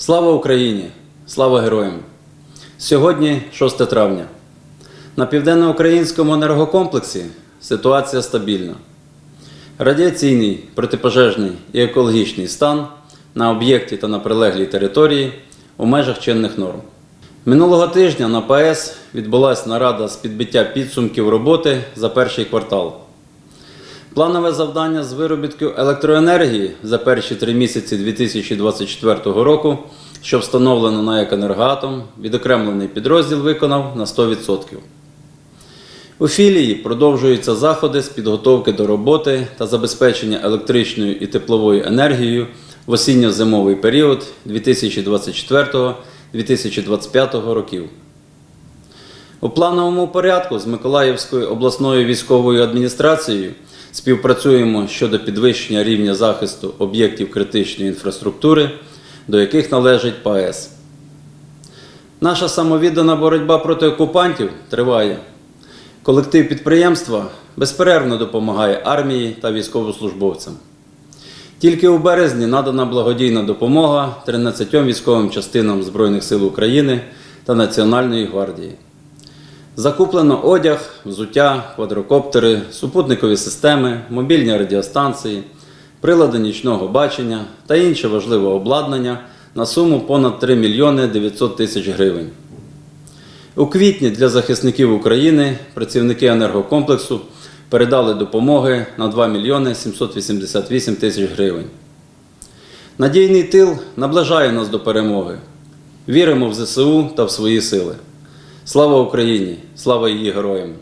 Слава Україні! Слава героям! Сьогодні 6 травня. На південноукраїнському енергокомплексі ситуація стабільна. Радіаційний, протипожежний і екологічний стан на об'єкті та на прилеглій території у межах чинних норм. Минулого тижня на ПАЕС відбулася нарада з підбиття підсумків роботи за перший квартал. Планове завдання з виробітку електроенергії за перші три місяці 2024 року, що встановлено на «Екенергоатом», відокремлений підрозділ виконав на 100%. У філії продовжуються заходи з підготовки до роботи та забезпечення електричною і тепловою енергією в осінньо-зимовий період 2024-2025 років. У плановому порядку з Миколаївською обласною військовою адміністрацією співпрацюємо щодо підвищення рівня захисту об'єктів критичної інфраструктури, до яких належить ПАЕС. Наша самовіддана боротьба проти окупантів триває. Колектив підприємства безперервно допомагає армії та військовослужбовцям. Тільки у березні надана благодійна допомога 13 військовим частинам Збройних сил України та Національної гвардії. Закуплено одяг, взуття, квадрокоптери, супутникові системи, мобільні радіостанції, прилади нічного бачення та інше важливе обладнання на суму понад 3 мільйони 900 тисяч гривень. У квітні для захисників України працівники енергокомплексу передали допомоги на 2 мільйони 788 тисяч гривень. Надійний тил наближає нас до перемоги. Віримо в ЗСУ та в свої сили. Слава Україні! Слава її героям!